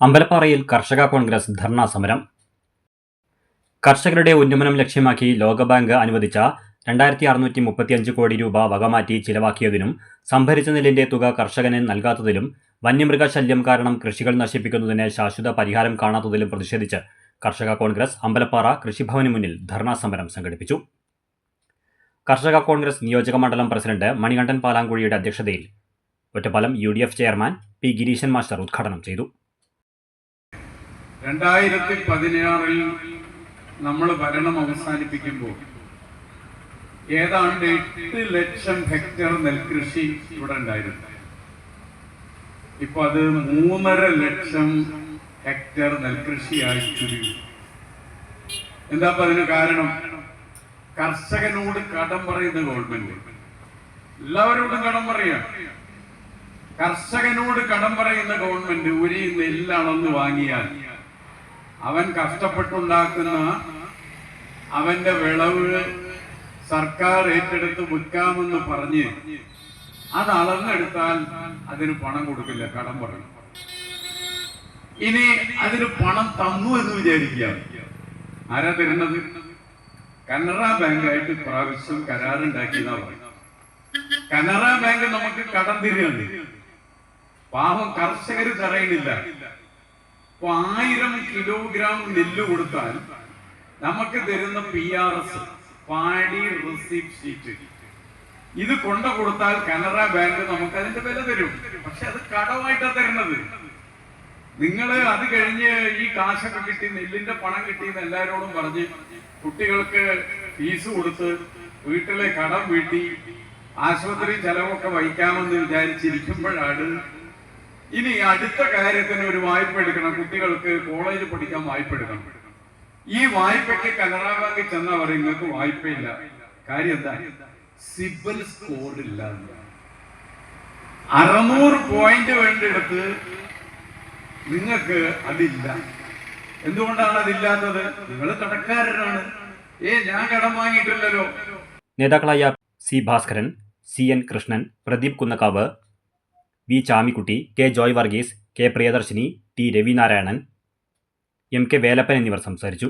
അമ്പലപ്പാറയിൽ കർഷക കോൺഗ്രസ് ധർണാ സമരം. കർഷകരുടെ ഉന്നമനം ലക്ഷ്യമാക്കി ലോകബാങ്ക് അനുവദിച്ച രണ്ടായിരത്തി അറുന്നൂറ്റി മുപ്പത്തിയഞ്ച് കോടി രൂപ വകമാറ്റി ചിലവാക്കിയതിനും സംഭരിച്ച നെല്ലിന്റെ തുക കർഷകന് നൽകാത്തതിലും വന്യമൃഗശല്യം കാരണം കൃഷികൾ നശിപ്പിക്കുന്നതിന് ശാശ്വത പരിഹാരം കാണാത്തതിലും പ്രതിഷേധിച്ച് കർഷക കോൺഗ്രസ് അമ്പലപ്പാറ കൃഷിഭവന് മുന്നിൽ ധർണാ സമരം സംഘടിപ്പിച്ചു. കർഷക കോൺഗ്രസ് നിയോജക മണ്ഡലം പ്രസിഡന്റ് മണികണ്ഠൻ പാലാങ്കുഴിയുടെ അധ്യക്ഷതയിൽ Ottapalam U chairman P Gireesan master ഉദ്ഘാടനം ചെയ്തു. രണ്ടായിരത്തി പതിനാറിൽ നമ്മൾ ഭരണം അവസാനിപ്പിക്കുമ്പോൾ ഏതാണ്ട് എട്ട് ലക്ഷം ഹെക്ടർ നെൽകൃഷി ഇവിടെ ഉണ്ടായിരുന്നു. ഇപ്പൊ അത് മൂന്നര ലക്ഷം ഹെക്ടർ നെൽകൃഷിയായി ചുരുങ്ങി. എന്താ അതിന് കാരണം? കർഷകനോട് കടം പറയുന്ന ഗവൺമെന്റ്. എല്ലാവരോടും കടം പറയാം. കർഷകനോട് കടം പറയുന്ന ഗവൺമെന്റ് ഒരു നെല്ലളന്ന് വാങ്ങിയാൽ അവൻ കഷ്ടപ്പെട്ടുണ്ടാക്കുന്ന അവന്റെ വിളവ് സർക്കാർ ഏറ്റെടുത്ത് വിൽക്കാമെന്ന് പറഞ്ഞ് അത് അളന്നെടുത്താൽ അതിന് പണം കൊടുക്കില്ല കടം പറഞ്ഞു ഇനി അതിന് പണം തന്നു എന്ന് വിചാരിക്കുക ആരാ തരുന്നത്? കനറ ബാങ്കായിട്ട് പ്രാവശ്യം കരാറുണ്ടാക്കിയതാ പറയുന്നത്. കനറ ബാങ്ക് നമുക്ക് കടം തിരിയുണ്ട് പാവം കർഷകർ തറയുന്നില്ല അപ്പൊ ആയിരം കിലോഗ്രാം നെല്ല് കൊടുത്താൽ നമുക്ക് തരുന്ന P R S paddy receipt sheet ഇത് കൊണ്ട കൊടുത്താൽ കനറ ബാങ്ക് നമുക്ക് അതിന്റെ വില തരും. പക്ഷെ അത് കടമായിട്ടാ തരുന്നത്. നിങ്ങൾ അത് കഴിഞ്ഞ് ഈ കാശൊക്കെ കിട്ടി നെല്ലിന്റെ പണം കിട്ടി എന്ന് എല്ലാരോടും പറഞ്ഞ് കുട്ടികൾക്ക് ഫീസ് കൊടുത്ത് വീട്ടിലെ കടം വീട്ടി ആശുപത്രി ചെലവൊക്കെ വഹിക്കാമെന്ന് വിചാരിച്ചിരിക്കുമ്പോഴാണ് ഇനി അടുത്ത കാര്യത്തിന് ഒരു വായ്പ എടുക്കണം. കുട്ടികൾക്ക് കോളേജ് പഠിക്കാൻ വായ്പ എടുക്കണം. ഈ വായ്പയ്ക്ക് കനറ ബാങ്കിൽ ചെന്നാ പറയും നിങ്ങൾക്ക് വായ്പയില്ല. കാര്യം എന്താ? സിബിൽ സ്കോർ ഇല്ല. അറുന്നൂറ് പോയിന്റ് വേണ്ടിയെടുത്ത് നിങ്ങൾക്ക് അതില്ല. എന്തുകൊണ്ടാണ് അതില്ലാത്തത്? നിങ്ങൾ കടക്കാരനാണ്. ഏ ഞാൻ കടം വാങ്ങിയിട്ടില്ലല്ലോ. നേതാക്കളായ C Bhaskaran C N Krishnan Pradeep Kunnakkavu V Chamikutty K Joy Varghese K Priyadarshini T Ravinarayanan M K Velappan എന്നിവർ സംസാരിച്ചു.